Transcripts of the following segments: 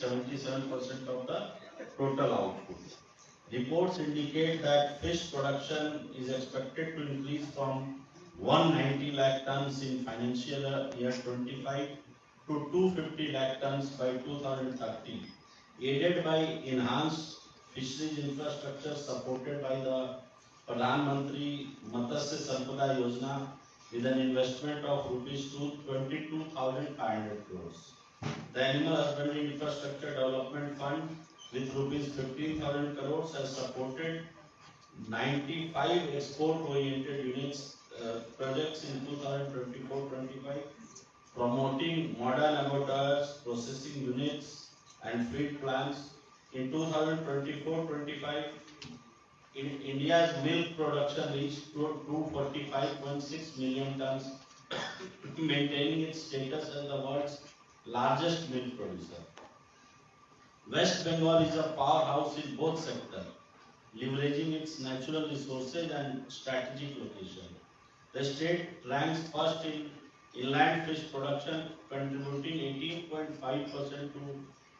77% of the total output. Reports indicate that fish production is expected to increase from 190 lakh tons in financial year 25 to 250 lakh tons by 2013. Aided by enhanced fisheries infrastructure supported by the Pradhan Mantri Matsya Sampada Yojana with an investment of rupees two twenty-two thousand five hundred crores. The Animal Husbandry Infrastructure Development Fund with rupees fifteen thousand crores has supported ninety-five export-oriented units, uh, projects in 2024-25, promoting modern abattoirs, processing units, and feed plants. In 2024-25, in India's milk production reached to two forty-five point six million tons, maintaining its status as the world's largest milk producer. West Bengal is a powerhouse in both sectors, leveraging its natural resources and strategic location. The state ranks first in inland fish production, contributing eighteen point five percent to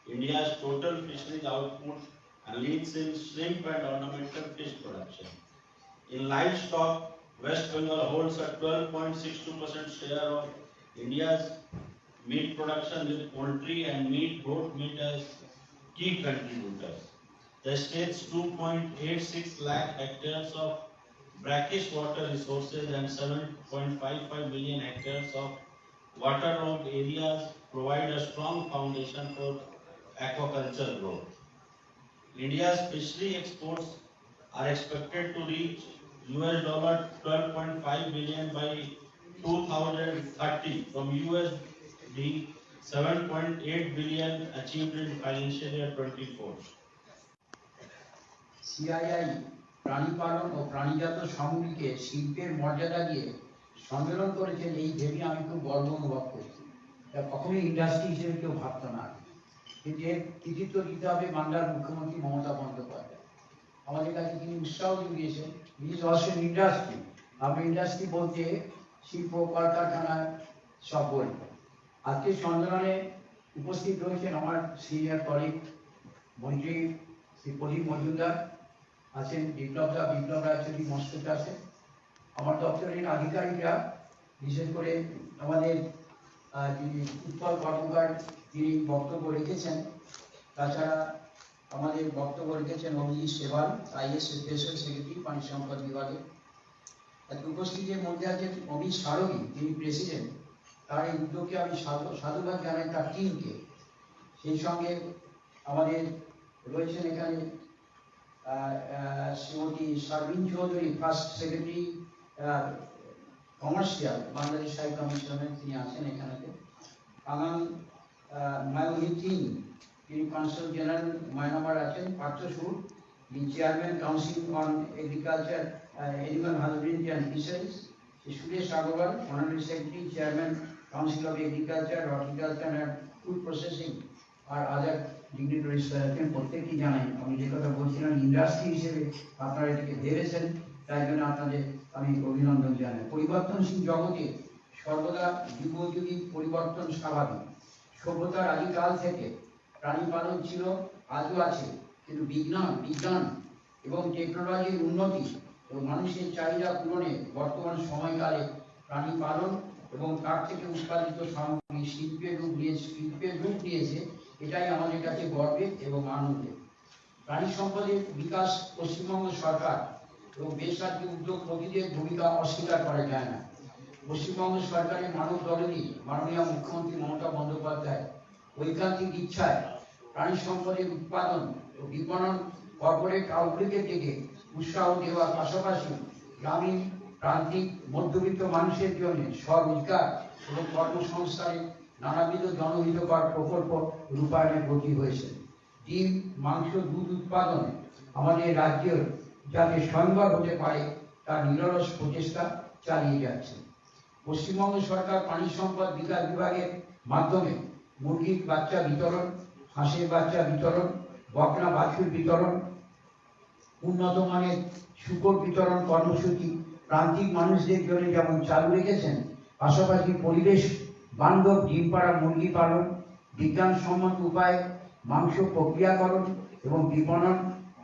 India's total fisheries output and leads in shrimp and ornamental fish production. In livestock, West Bengal holds a twelve point six two percent share of India's meat production with poultry and meat, goat meat as key contributors. The state's two point eight six lakh hectares of brackish water resources and seven point five five million hectares of waterlogged areas provide a strong foundation for aquaculture growth. India's fishery exports are expected to reach US dollar twelve point five billion by two thousand thirty from USD seven point eight billion achieved in financial year twenty-four. CII প্রাণী পালন ও প্রাণীজাত সামগ্রীকে শিল্পের মর্যাদা দিয়ে সম্মেলন করেছেন এই ভেবে আমি খুব গর্ব অনুভব করছি এটা কখনোই ইন্ডাস্ট্রি হিসেবে কেউ ভাবতো না এর কৃতিত্ব দিতে হবে বাংলার মুখ্যমন্ত্রী মমতা বন্দ্যোপাধ্যায়। আমাদের কাছে তিনি উৎসাহ জুগিয়েছেন। ইজ অলসো ইন্ডাস্ট্রি আমরা ইন্ডাস্ট্রি বলতে শিল্প কলকারখানা সব বলি। আজকে সম্মেলনে উপস্থিত রয়েছেন আমার সিনিয়র কলিগ মন্ত্রী শ্রী প্রদীপ মজুমদার। আছেন বিপ্লব দা বিপ্লব রায়চৌধুরী মস্কোতে আছেন। আমার দপ্তরের আধিকারিকরা, বিশেষ করে আমাদের আহ, উৎপল কর্মকার তিনি বক্তব্য রেখেছেন তাছাড়া আমাদের বক্তব্য রেখেছেন Abhijit Sebal IS special secretary পানি সম্পদ বিভাগে। উপস্থিতের মধ্যে আছেন অমিত সারঙ্গী তিনি প্রেসিডেন্ট। তার এই উদ্যোগকে আমি সাধু- সাধুবাদ জানাই তার টিমকে সেই সঙ্গে আমাদের রয়েছেন এখানে Shrimati Sharmin Chowdhury first secretary commercial Bangladesh high কমিশনের তিনি আছেন এখানে আগাম মায়োহিদ্দিন তিনি কনসাল জেনারেল মায়ানমার আছেন, Partha Sur the chairman council on agriculture animal husbandry and fisheries Shri Suresh Agarwal honorary secretary chairman council of agriculture horticulture and food processing R other dignitaries আছেন প্রত্যেকটি জানাই। আমি যে কথা বলছিলাম ইন্ডাস্ট্রি হিসেবে আপনারা এটাকে ভেবেছেন, তাই জন্য আপনাদের আমি অভিনন্দন জানাই। পরিবর্তনশীল জগতে সর্বদা যুগোযুগী পরিবর্তন স্বাভাবিক। সভ্যতার আদিকাল থেকে প্রাণী পালন ছিল, আজও আছে। কিন্তু বিজ্ঞান বিজ্ঞান এবং টেকনোলজির উন্নতি এবং মানুষের চাহিদা পূরণে বর্তমান সময়কালে প্রাণী পালন এবং তার থেকে উৎপাদিত সামগ্রী শিল্পের রূপ নিয়েছে শিল্পের রূপ নিয়েছে, এটাই আমাদের কাছে গর্বের এবং আনন্দের। প্রাণী সম্পদের বিকাশ পশ্চিমবঙ্গ সরকার এবং বেসরকারি উদ্যোগ প্রতিদের ভূমিকা অস্বীকার করা যায় না। পশ্চিমবঙ্গ সরকারের মানব দলেরই মাননীয় মুখ্যমন্ত্রী মমতা বন্দ্যোপাধ্যায় ঐকান্তিক ইচ্ছায় প্রাণী সম্পদের উৎপাদন ও বিপণন কর্পোরেট আউটলুকের দিকে উৎসাহ দেওয়ার পাশাপাশি গ্রামীণ, প্রান্তিক, মধ্যবিত্ত মানুষের জন্য স্বরোজগার এবং কর্মসংস্থানের নানাবিধ জনহিতকর প্রকল্প রূপায়ণে গতি হয়েছে। ডিম, মাংস, দুধ উৎপাদন আমাদের রাজ্যের যাতে স্বয়ংবর হতে পারে, তার নিরলস প্রচেষ্টা চালিয়ে যাচ্ছে। পশ্চিমবঙ্গ সরকার প্রাণী সম্পদ বিকাশ বিভাগের মাধ্যমে মুরগির বাচ্চা বিতরণ, হাঁসের বাচ্চা বিতরণ, বকনা বাছুর বিতরণ, উন্নত মানের শুকর বিতরণ কর্মসূচি প্রান্তিক মানুষদের জন্য যেমন চালু রেখেছেন, পাশাপাশি পরিবেশ বান্ধব ডিম পাড়া মুরগি পালন বিজ্ঞানসম্মত উপায়ে মাংস প্রক্রিয়াকরণ এবং বিপণন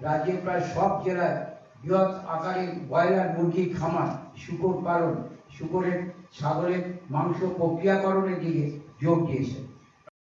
রাজ্যের প্রায় সব জেলায় বৃহৎ আকারে ব্রয়লার মুরগির খামার শুকর পালন শুকরের ছাগলের মাংস প্রক্রিয়াকরণের দিকে যোগ দিয়েছেন।